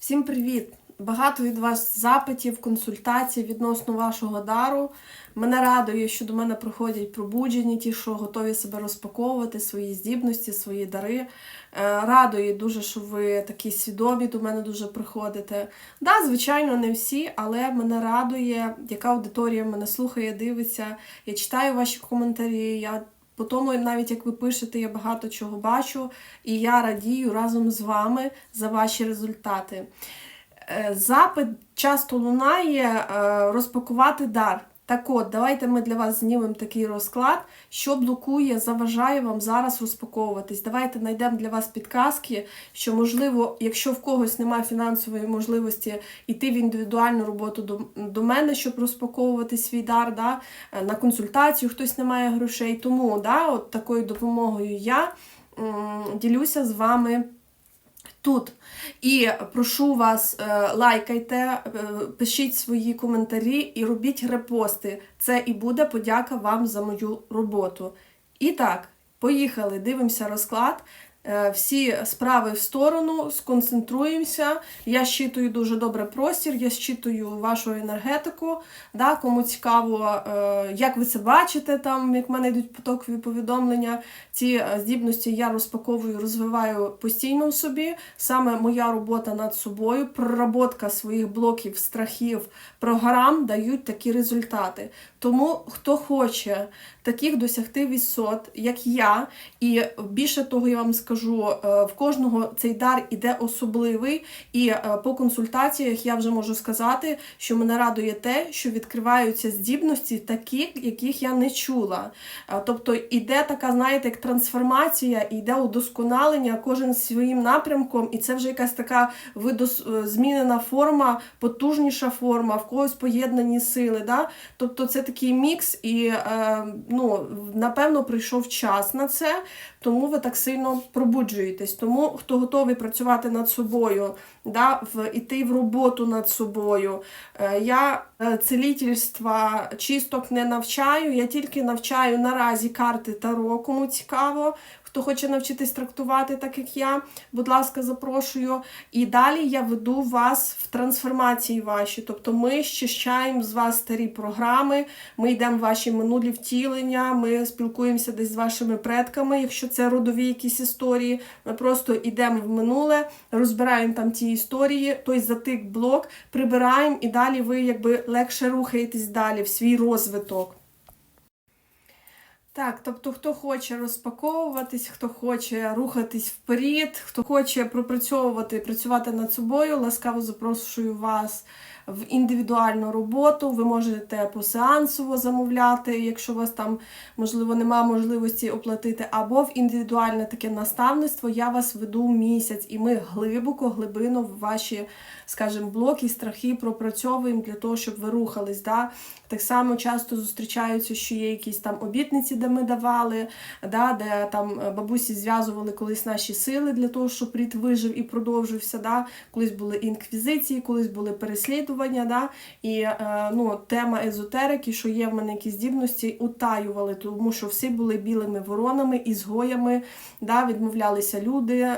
Всім привіт! Багато від вас запитів, консультацій відносно вашого дару. Мене радує, що до мене приходять пробуджені, ті, що готові себе розпаковувати, свої здібності, свої дари. Е, Радує дуже, що ви такі свідомі до мене дуже приходите. Да, звичайно, не всі, але мене радує, яка аудиторія мене слухає, дивиться. Я читаю ваші коментарі. Я по тому, навіть як ви пишете, я багато чого бачу, і я радію разом з вами за ваші результати. Е, Запит часто лунає е, розпакувати дар. Так от, давайте ми для вас знімемо такий розклад, що блокує, заважає вам зараз розпаковуватись. Давайте знайдемо для вас підказки, що, можливо, якщо в когось немає фінансової можливості йти в індивідуальну роботу до, до мене, щоб розпаковувати свій дар, да, е, на консультацію хтось не має грошей. Тому да, от такою допомогою я м, ділюся з вами тут. І прошу вас, е, лайкайте, е, пишіть свої коментарі і робіть репости. Це і буде подяка вам за мою роботу. І так, поїхали, дивимося розклад. Е, Всі справи в сторону, сконцентруємося. Я щитую дуже добре простір, я щитую вашу енергетику. Да, Кому цікаво, е, як ви це бачите, там, як в мене йдуть потокові повідомлення. Ці е, здібності я розпаковую, розвиваю постійно в собі. Саме моя робота над собою, проработка своїх блоків, страхів, програм дають такі результати. Тому хто хоче таких досягти висот, як я, і більше того, я вам скажу, е, в кожного цей дар іде особливий, і е, по консультаціях я вже можу сказати, що мене радує те, що відкриваються здібності, такі, яких я не чула. Е, Тобто іде така, знаєте, як трансформація, іде удосконалення, кожен своїм напрямком, і це вже якась така видос- змінена форма, потужніша форма, в когось поєднані сили. Да? Тобто це такий мікс, і ну, напевно прийшов час на це, тому ви так сильно пробуджуєтесь. Тому хто готовий працювати над собою, да, в, іти в роботу над собою. Е, я е, целітельства чисток не навчаю, я тільки навчаю наразі карти Таро, кому цікаво. Хто хоче навчитись трактувати, так як я, будь ласка, запрошую. І далі я веду вас в трансформації ваші. Тобто ми щищаємо з вас старі програми, ми йдемо в ваші минулі втілення, ми спілкуємося десь з вашими предками, якщо це родові якісь історії. Ми просто йдемо в минуле, розбираємо там ті історії, той затик блок, прибираємо, і далі ви якби легше рухаєтесь далі в свій розвиток. Так, тобто, хто хоче розпаковуватись, хто хоче рухатись вперед, хто хоче пропрацьовувати, працювати над собою, ласкаво запрошую вас в індивідуальну роботу. Ви можете посеансово замовляти, якщо у вас там, можливо, немає можливості оплатити, або в індивідуальне таке наставництво. Я вас веду місяць, і ми глибоко, глибину в ваші, скажімо, блоки, страхи пропрацьовуємо для того, щоб ви рухались. Да? Так само часто зустрічаються, що є якісь там обітниці, де ми давали, да, де там е, бабусі зв'язували колись наші сили для того, щоб рід вижив і продовжився. Да. Колись були інквізиції, колись були переслідування. Да. І е, ну, тема езотерики, що є в мене якісь здібності, утаювали, тому що всі були білими воронами, ізгоями, да, відмовлялися люди.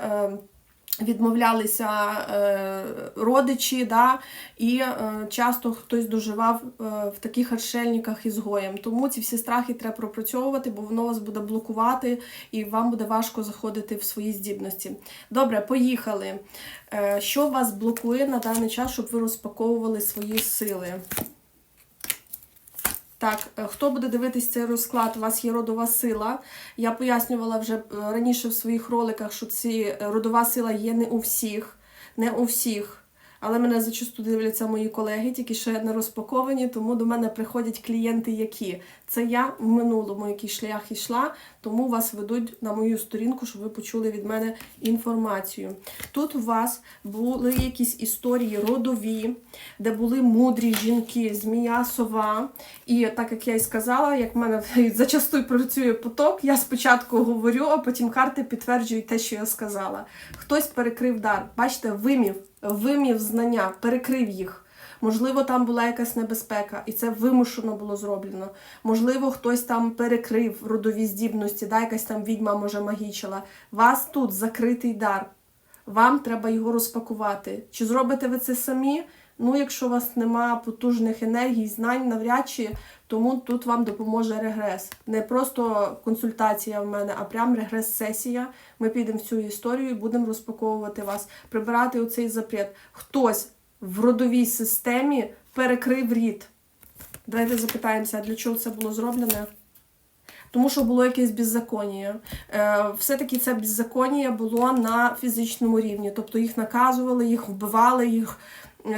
Відмовлялися е, родичі, да, і е, часто хтось доживав е, в таких отшельниках ізгоєм. Тому ці всі страхи треба пропрацьовувати, бо воно вас буде блокувати і вам буде важко заходити в свої здібності. Добре, поїхали. Що вас блокує на даний час, щоб ви розпаковували свої сили? Так, е, хто буде дивитись цей розклад, у вас є родова сила. Я пояснювала вже е, раніше в своїх роликах, що ці е, родова сила є не у всіх, не у всіх. Але мене зачасту дивляться мої колеги, тільки ще не розпаковані, тому до мене приходять клієнти, які це я в минулому, який шлях йшла, тому вас ведуть на мою сторінку, щоб ви почули від мене інформацію. Тут у вас були якісь історії родові, де були мудрі жінки, змія, сова. І так як я і сказала, як в мене зачасту працює поток, я спочатку говорю, а потім карти підтверджують те, що я сказала. Хтось перекрив дар. Бачите, вимів, вимів знання, перекрив їх. Можливо, там була якась небезпека, і це вимушено було зроблено. Можливо, хтось там перекрив родові здібності, да, якась там відьма може магічила. Вас тут закритий дар. Вам треба його розпакувати. Чи зробите ви це самі? Ну, якщо у вас нема потужних енергій, знань, навряд чи, тому тут вам допоможе регрес. Не просто консультація в мене, а прям регрес-сесія. Ми підемо в цю історію і будемо розпаковувати вас, прибирати оцей запрет. Хтось в родовій системі перекрив рід. Давайте запитаємося, для чого це було зроблене? Тому що було якесь беззаконня. Е, все-таки це беззаконня було на фізичному рівні. Тобто їх наказували, їх вбивали, їх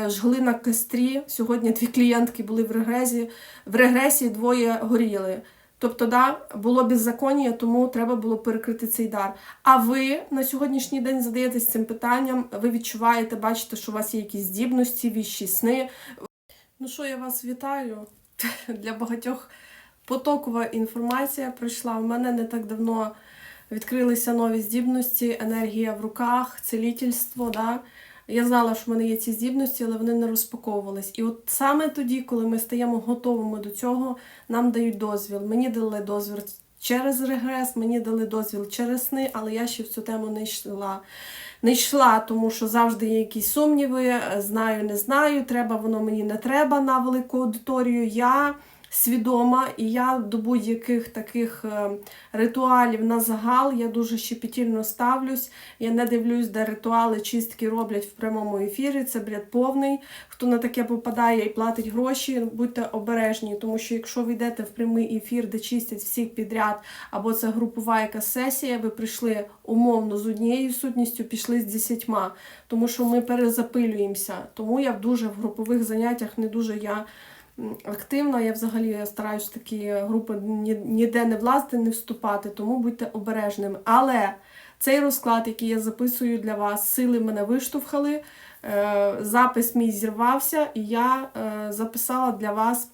жгли на кострі. Сьогодні дві клієнтки були в регресі, в регресії двоє горіли. Тобто, да, було беззаконня, тому треба було перекрити цей дар. А ви на сьогоднішній день задаєтесь цим питанням, ви відчуваєте, бачите, що у вас є якісь здібності, віщі сни. Ну що, я вас вітаю. Для багатьох потокова інформація прийшла. У мене не так давно відкрилися нові здібності, енергія в руках, целітельство. Да? Я знала, що в мене є ці здібності, але вони не розпаковувались. І от саме тоді, коли ми стаємо готовими до цього, нам дають дозвіл. Мені дали дозвіл через регрес, мені дали дозвіл через сни, але я ще в цю тему не йшла. Не йшла, тому що завжди є якісь сумніви, знаю, не знаю, треба воно мені не треба на велику аудиторію. Я свідома, і я до будь-яких таких е, ритуалів на загал я дуже щепетільно ставлюсь. Я не дивлюсь, де ритуали чистки роблять в прямому ефірі. Це бред повний. Хто на таке попадає і платить гроші, будьте обережні, тому що якщо ви йдете в прямий ефір, де чистять всіх підряд, або це групова якась сесія, ви прийшли умовно з однією сутністю, пішли з десятьма, тому що ми перезапилюємося. Тому я дуже в групових заняттях не дуже я активна. Я взагалі стараюсь в такі групи ніде не влазити, не вступати, тому будьте обережними. Але цей розклад, який я записую для вас, сили мене виштовхали. е, Запис мій зірвався, і я е, записала для вас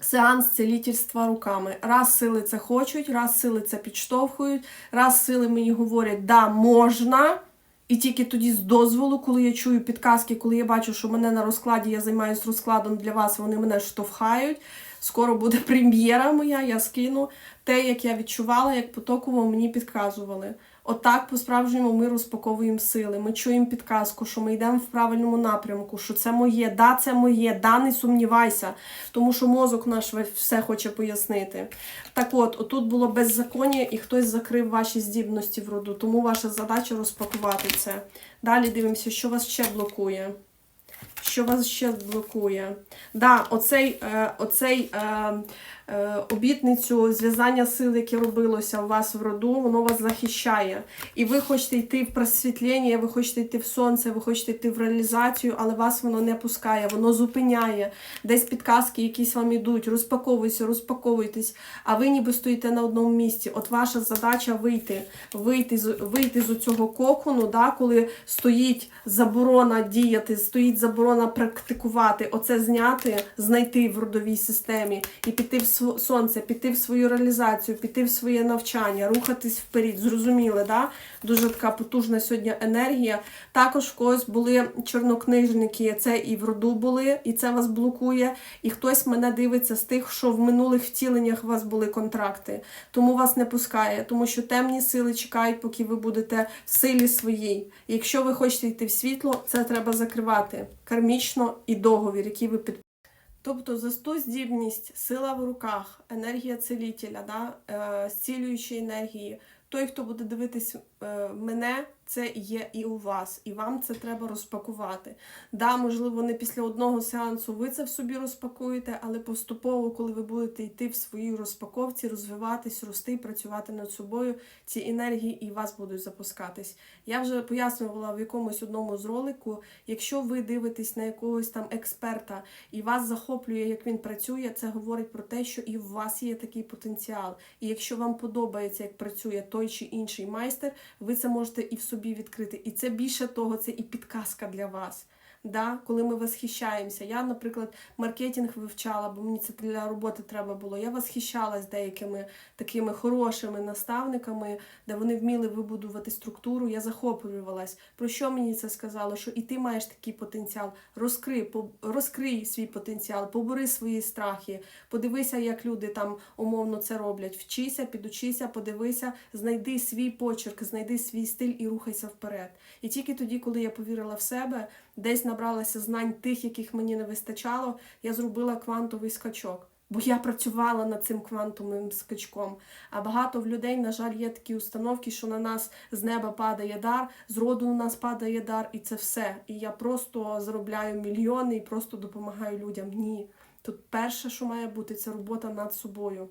сеанс цілительства руками. Раз сили це хочуть, раз сили це підштовхують, раз сили мені говорять, да, можна. І тільки тоді з дозволу, коли я чую підказки, коли я бачу, що мене на розкладі, я займаюся розкладом для вас, вони мене штовхають. Скоро буде прем'єра моя, я скину те, як я відчувала, як потоково мені підказували. Отак, по-справжньому, ми розпаковуємо сили. Ми чуємо підказку, що ми йдемо в правильному напрямку, що це моє, да, це моє, да, не сумнівайся, тому що мозок наш все хоче пояснити. Так от, отут було беззаконня, і хтось закрив ваші здібності в роду, тому ваша задача розпакувати це. Далі дивимося, що вас ще блокує. Що вас ще блокує? Да, оцей, е, оцей е, обітницю зв'язання сил, яке робилося у вас в роду, воно вас захищає. І ви хочете йти в просвітлення, ви хочете йти в сонце, ви хочете йти в реалізацію, але вас воно не пускає, воно зупиняє. Десь підказки якісь вам ідуть, розпаковуйся, розпаковуйтесь, а ви ніби стоїте на одному місці. От ваша задача вийти, вийти, з- вийти з цього кокону, да, коли стоїть заборона діяти, стоїть заборона практикувати, оце зняти, знайти в родовій системі і піти в сонце, піти в свою реалізацію, піти в своє навчання, рухатись вперед. Зрозуміли, да? Дуже така потужна сьогодні енергія. Також в когось були чорнокнижники, це і в роду були, і це вас блокує. І хтось мене дивиться з тих, що в минулих втіленнях у вас були контракти. Тому вас не пускає, тому що темні сили чекають, поки ви будете в силі своїй. Якщо ви хочете йти в світло, це треба закривати кармічно і договір, який ви під. Тобто за ту здібність, сила в руках, енергія целітеля, да? е, зцілюючі енергії. Той, хто буде дивитись мене, це є і у вас, і вам це треба розпакувати. Да, можливо, не після одного сеансу ви це в собі розпакуєте, але поступово, коли ви будете йти в своїй розпаковці, розвиватись, рости, працювати над собою, ці енергії і вас будуть запускатись. Я вже пояснювала в якомусь одному з ролику, якщо ви дивитесь на якогось там експерта і вас захоплює, як він працює, це говорить про те, що і в вас є такий потенціал. І якщо вам подобається, як працює той чи інший майстер, ви це можете і в собі відкрити. І це більше того, це і підказка для вас. Да, коли ми восхищаємося. Я, наприклад, маркетинг вивчала, бо мені це для роботи треба було. Я восхищалась деякими такими хорошими наставниками, де вони вміли вибудувати структуру. Я захоплювалась. Про що мені це сказало? Що і ти маєш такий потенціал. Розкрий, розкрий свій потенціал, побори свої страхи, подивися, як люди там умовно це роблять. Вчися, підучися, подивися, знайди свій почерк, знайди свій стиль і рухайся вперед. І тільки тоді, коли я повірила в себе, десь набралася знань тих, яких мені не вистачало, я зробила квантовий скачок. Бо я працювала над цим квантовим скачком. А багато в людей, на жаль, є такі установки, що на нас з неба падає дар, з роду на нас падає дар, і це все. І я просто заробляю мільйони і просто допомагаю людям. Ні. Тут перше, що має бути, це робота над собою.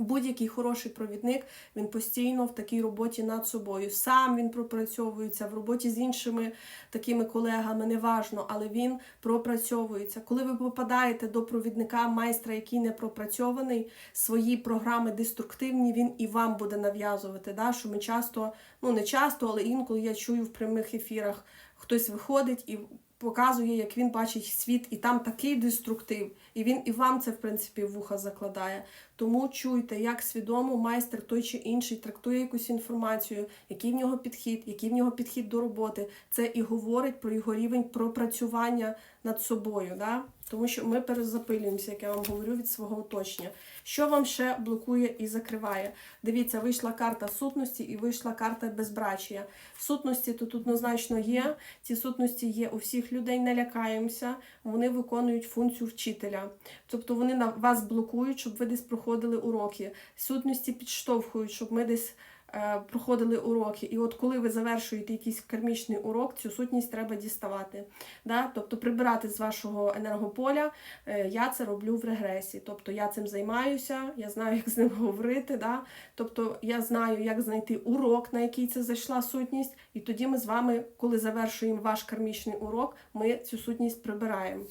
Будь-який хороший провідник, він постійно в такій роботі над собою. Сам він пропрацьовується в роботі з іншими такими колегами, неважно, але він пропрацьовується. Коли ви попадаєте до провідника майстра, який не пропрацьований, свої програми деструктивні, він і вам буде нав'язувати. Да? Що ми часто, ну не часто, але інколи я чую в прямих ефірах, хтось виходить і показує, як він бачить світ, і там такий деструктив, і він і вам це в принципі вуха закладає. Тому чуйте, як свідомо майстер той чи інший трактує якусь інформацію, який в нього підхід, який в нього підхід до роботи. Це і говорить про його рівень пропрацювання над собою. Да? Тому що ми перезапилюємося, як я вам говорю, від свого оточення. Що вам ще блокує і закриває? Дивіться, вийшла карта сутності і вийшла карта безбрачія. Сутності тут однозначно є. Ці сутності є у всіх людей, не лякаємося. Вони виконують функцію вчителя. Тобто вони на вас блокують, щоб ви десь проходили уроки. Сутності підштовхують, щоб ми десь проходили уроки. І от коли ви завершуєте якийсь кармічний урок, цю сутність треба діставати. Да? Тобто прибирати з вашого енергополя. Е, я це роблю в регресі. Тобто я цим займаюся, я знаю, як з ним говорити. Да? Тобто я знаю, як знайти урок, на який це зайшла сутність. І тоді ми з вами, коли завершуємо ваш кармічний урок, ми цю сутність прибираємо.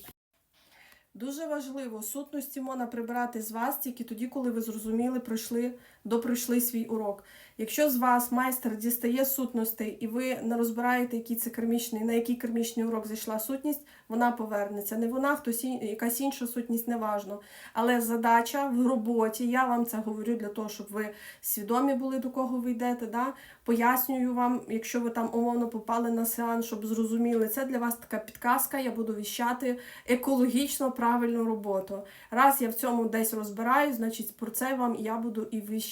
Дуже важливо сутності можна прибирати з вас тільки тоді, коли ви зрозуміли, пройшли, допройшли свій урок. Якщо з вас майстер дістає сутностей і ви не розбираєте, який це кармічний, на який кармічний урок зайшла сутність, вона повернеться. Не вона, хтось якась інша сутність, неважно. Але задача в роботі, я вам це говорю для того, щоб ви свідомі були, до кого ви йдете. Да? Пояснюю вам, якщо ви там умовно попали на сеанс, щоб зрозуміли, це для вас така підказка, я буду віщати екологічно правильну роботу. Раз я в цьому десь розбираюсь, значить про це вам я буду і віщати.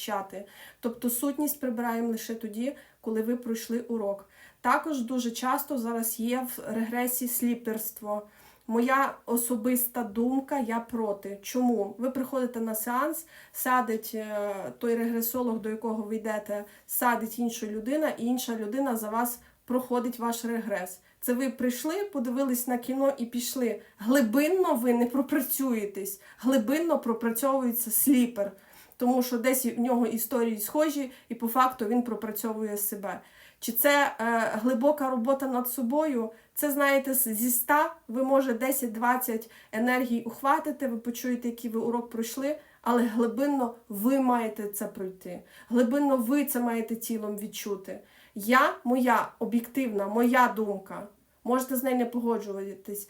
Тобто сутність прибираємо лише тоді, коли ви пройшли урок. Також дуже часто зараз є в регресі сліперство. Моя особиста думка, я проти. Чому? Ви приходите на сеанс, садить е, той регресолог, до якого ви йдете, садить інша людина, і інша людина за вас проходить ваш регрес. Це ви прийшли, подивились на кіно і пішли. Глибинно ви не пропрацюєтесь, глибинно пропрацьовується сліпер, тому що десь в нього історії схожі, і по факту він пропрацьовує себе. Чи це е, глибока робота над собою? Це знаєте, зі 100 ви може 10-20 енергій ухватите, ви почуєте, який ви урок пройшли, але глибинно ви маєте це пройти. Глибинно ви це маєте тілом відчути. Я, моя об'єктивна, моя думка. Можете з нею не погоджуватись.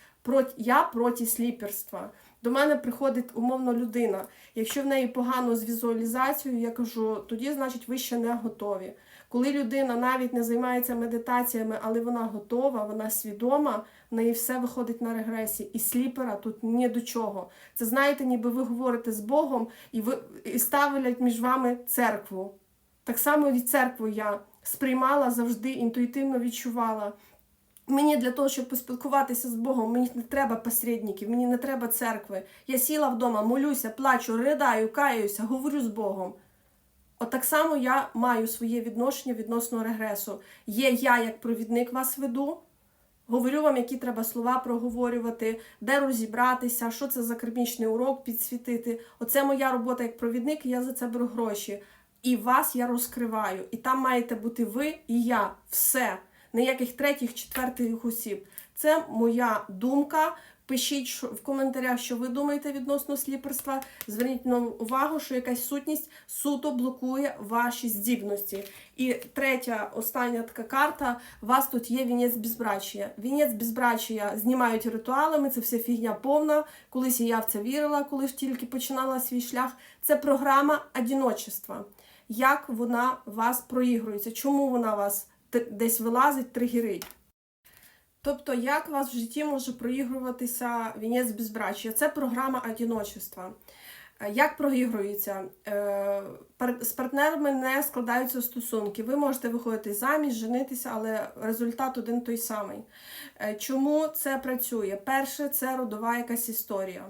Я проти сліперства. До мене приходить умовно людина. Якщо в неї погано з візуалізацією, я кажу, тоді, значить, ви ще не готові. Коли людина навіть не займається медитаціями, але вона готова, вона свідома, в неї все виходить на регресії. І сліпера тут ні до чого. Це знаєте, ніби ви говорите з Богом і ви і ставлять між вами церкву. Так само від церкви я сприймала завжди, інтуїтивно відчувала. Мені для того, щоб поспілкуватися з Богом, мені не треба посередників, мені не треба церкви. Я сіла вдома, молюся, плачу, ридаю, каюся, говорю з Богом. От так само я маю своє відношення відносно регресу. Є я як провідник вас веду. Говорю вам, які треба слова проговорювати, де розібратися, що це за кармічний урок підсвітити. Оце моя робота як провідник, і я за це беру гроші. І вас я розкриваю. І там маєте бути ви і я. Все. Ніяких третіх, четвертих осіб. Це моя думка. Пишіть в коментарях, що ви думаєте відносно сліперства. Зверніть на увагу, що якась сутність суто блокує ваші здібності. І третя, остання така карта. У вас тут є вінець безбрачія. Вінець безбрачія знімають ритуалами, це все фігня повна. Колись я в це вірила, коли ж тільки починала свій шлях. Це програма одіночества. Як вона вас проігрується? Чому вона вас десь вилазить, тригерить? Тобто, як у вас в житті може проігруватися вінець безбрачия? Це програма одіночества. Е, Як проігрується? Е, З партнерами не складаються стосунки. Ви можете виходити заміж, женитися, але результат один той самий. Е, Чому це працює? Перше, це родова якась історія.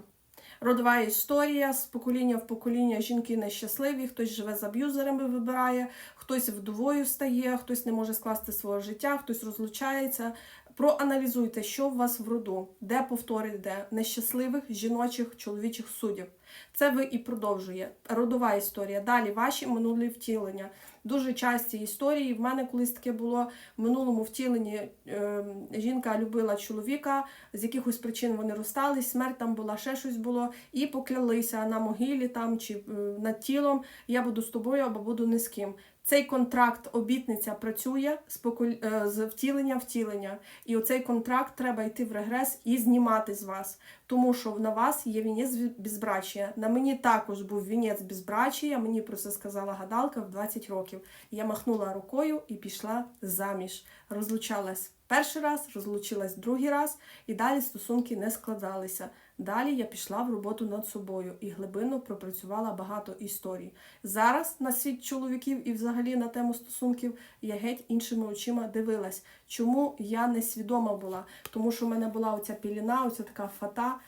Родова історія з покоління в покоління жінки нещасливі, хтось живе з аб'юзерами, вибирає, хтось вдовою стає, хтось не може скласти свого життя, хтось розлучається. Проаналізуйте, що у вас в роду, де повтор йде нещасливих жіночих чоловічих суддів. Це ви і продовжує. Родова історія. Далі ваші минулі втілення. Дуже часті історії. В мене колись таке було в минулому втіленні. Е, жінка любила чоловіка, з якихось причин вони розстались, смерть там була, ще щось було, і поклялися на могилі там чи е, над тілом. Я буду з тобою або буду не з ким. Цей контракт, обітниця працює з, поколь... е, з втілення втілення. І оцей контракт треба йти в регрес і знімати з вас. Тому що на вас є вінець безбрачія. На мені також був вінець безбрачія. Мені про це сказала гадалка в 20 років. Я махнула рукою і пішла заміж. Розлучалась перший раз, розлучилась другий раз, і далі стосунки не складалися. Далі я пішла в роботу над собою і глибинно пропрацювала багато історій. Зараз на світ чоловіків і взагалі на тему стосунків я геть іншими очима дивилась. Чому я не свідома була? Тому що в мене була оця піліна, оця така фата.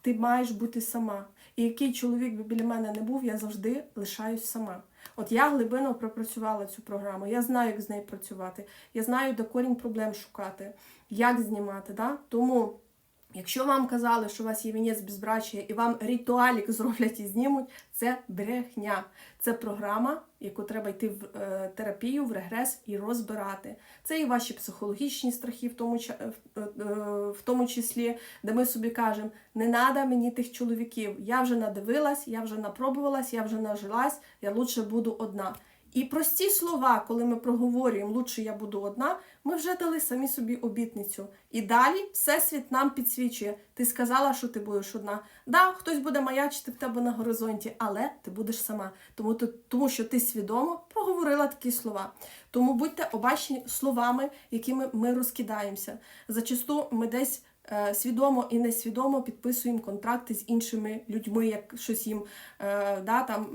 Ти маєш бути сама. І який чоловік би біля мене не був, я завжди лишаюсь сама. От я глибинно пропрацювала цю програму. Я знаю, як з нею працювати. Я знаю, де корінь проблем шукати, як знімати. Да? Тому. Якщо вам казали, що у вас є вінець безбрачия і вам ритуалік зроблять і знімуть, це брехня. Це програма, яку треба йти в е, терапію, в регрес і розбирати. Це і ваші психологічні страхи, в тому, е, е, в тому числі, де ми собі кажемо, не треба мені тих чоловіків. Я вже надивилась, я вже напробувалась, я вже нажилась, я лучше буду одна. І прості слова, коли ми проговорюємо лучше я буду одна, ми вже дали самі собі обітницю. І далі всесвіт нам підсвічує. Ти сказала, що ти будеш одна. Да, хтось буде маячити в тебе на горизонті, але ти будеш сама. Тому, ти- тому що ти свідомо проговорила такі слова. Тому будьте обачні словами, якими ми розкидаємося. Зачасту ми десь. е, Свідомо і несвідомо підписуємо контракти з іншими людьми, як щось їм е, да, там,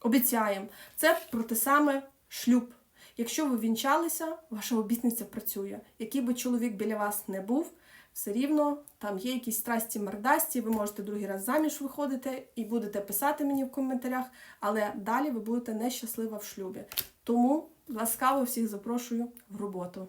обіцяємо. Це про те саме шлюб. Якщо ви вінчалися, ваша обітниця працює. Який би чоловік біля вас не був, все рівно там є якісь страсті мордасті, ви можете другий раз заміж виходити і будете писати мені в коментарях, але далі ви будете нещаслива в шлюбі. Тому ласкаво всіх запрошую в роботу.